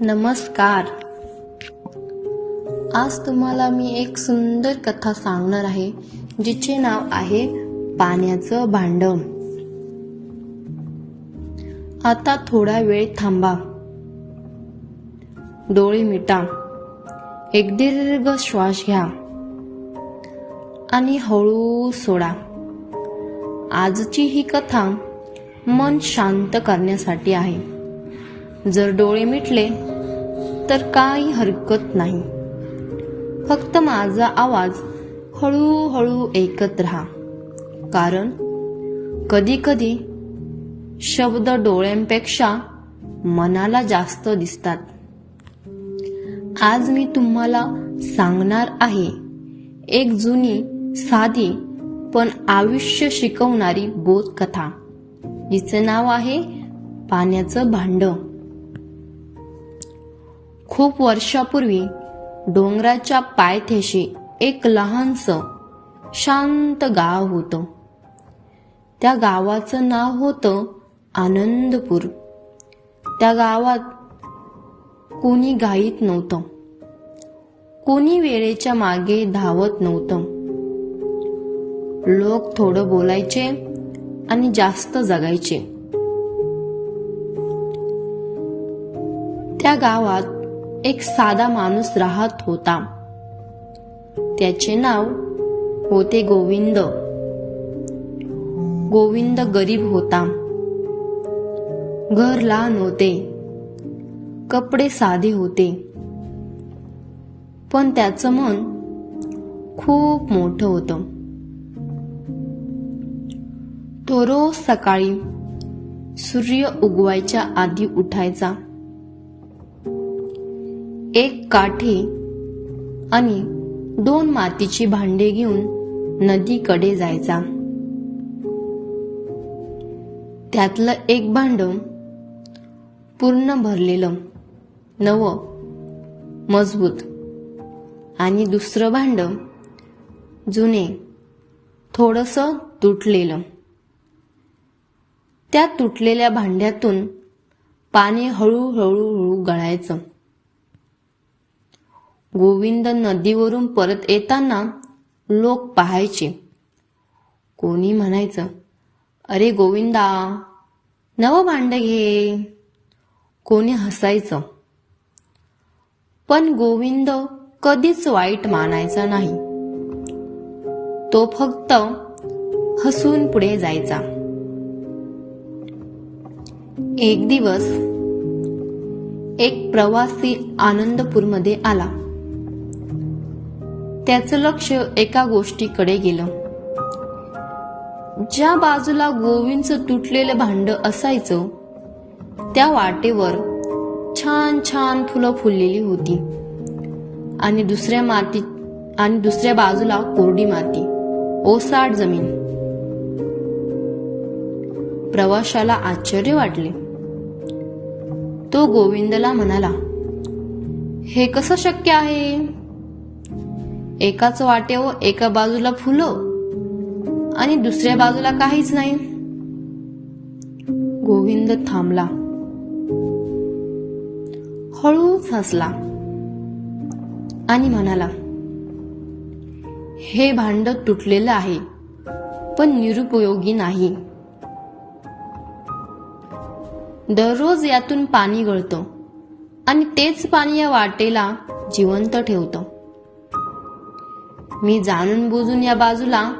नमस्कार. आज तुम्हाला मी एक सुंदर कथा सांगणार आहे जिचे नाव आहे पाण्याचं भांडण आता थोडा वेळ थांबा. डोळे मिटा. एक दीर्घ श्वास घ्या. आणि हळू सोडा. आजची ही कथा मन शांत करण्यासाठी आहे. जर डोळे मिटले तर काही हरकत नाही. फक्त माझा आवाज हळूहळू ऐकत राहा. कारण कधी कधी शब्द डोळ्यांपेक्षा मनाला जास्त दिसतात. आज मी तुम्हाला सांगणार आहे एक जुनी साधी पण आयुष्य शिकवणारी बोध कथा जिचं नाव आहे पाण्याचं भांड. खूप वर्षापूर्वी डोंगराच्या पायथ्याशी एक लहानस शांत गाव होतं. त्या गावाचं नाव होतं आनंदपूर. त्या गावात कोणी घाईत नव्हतं. कोणी वेळेच्या मागे धावत नव्हतं. लोक थोडं बोलायचे आणि जास्त जगायचे. त्या गावात एक साधा माणूस राहत होता. त्याचे नाव होते गोविंद. गोविंद गरीब होता. घर लहान होते. कपडे साधे होते. पण त्याचं मन खूप मोठं होतं. तो रोज सकाळी सूर्य उगवायच्या आधी उठायचा. एक काठी आणि दोन मातीची भांडे घेऊन नदीकडे जायचा. त्यातलं एक भांड पूर्ण भरलेलं नव मजबूत. आणि दुसरं भांड जुने थोडस तुटलेलं. त्या तुटलेल्या भांड्यातून पाणी हळूहळू हळू गळायचं. गोविंद नदीवरून परत येताना लोक पाहायचे. कोणी म्हणायचं अरे गोविंदा नवं भांड घे. कोणी हसायचं पण गोविंद कधीच वाईट मानायचा नाही. तो फक्त हसून पुढे जायचा. एक दिवस एक प्रवासी आनंदपूरमध्ये आला. त्याचं लक्ष एका गोष्टीकडे गेलं. ज्या बाजूला गोविंदचं तुटलेलं भांड असायचं त्या वाटेवर छान छान फुलं फुललेली होती. आणि दुसऱ्या माती आणि दुसऱ्या बाजूला कोरडी माती ओसाड जमीन. प्रवाशाला आश्चर्य वाटले. तो गोविंदला म्हणाला हे कसं शक्य आहे? एकाच वाटेव एका बाजूला फुलं आणि दुसऱ्या बाजूला काहीच नाही. गोविंद थांबला. हळूच हसला आणि म्हणाला हे भांड तुटलेलं आहे पण निरुपयोगी नाही. दररोज यातून पाणी गळतं आणि तेच पाणी या वाटेला जिवंत ठेवतं. मी जाणून बुजून या बाजूला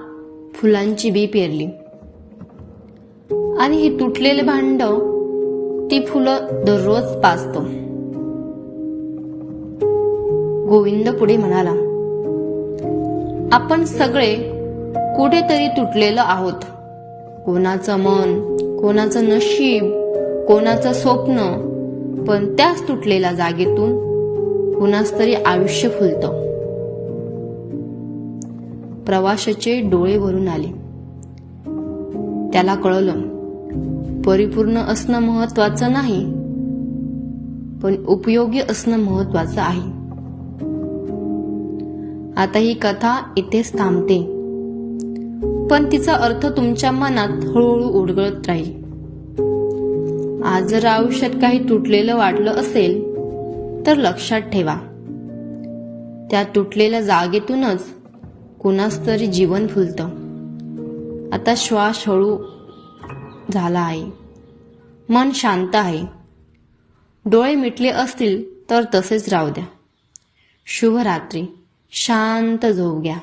फुलांची बी पेरली. आणि हे तुटलेले भांड ती फुलं दररोज पाजतो. गोविंद पुढे म्हणाला आपण सगळे कुठेतरी तुटलेलं आहोत. कोणाचं मन कोणाचं नशीब कोणाचं स्वप्न पण त्याच तुटलेल्या जागेतून कुणाच तरी आयुष्य फुलतं. प्रवाशाचे डोळे भरून आले. त्याला कळलं परिपूर्ण असणं महत्वाचं नाही पण उपयोगी असणं महत्वाचं आहे. आता ही कथा इथेच थांबते. पण तिचा अर्थ तुमच्या मनात हळूहळू उडगळत राहील. आज जर आयुष्यात काही तुटलेलं वाटलं असेल तर लक्षात ठेवा. त्या तुटलेल्या जागेतूनच कुणास तरी जीवन फुलतं. आता श्वास हळू झाला आहे. मन शांत आहे. डोळे मिटले असतील तर तसेच राहू द्या. शुभरात्री. शांत झोप घ्या.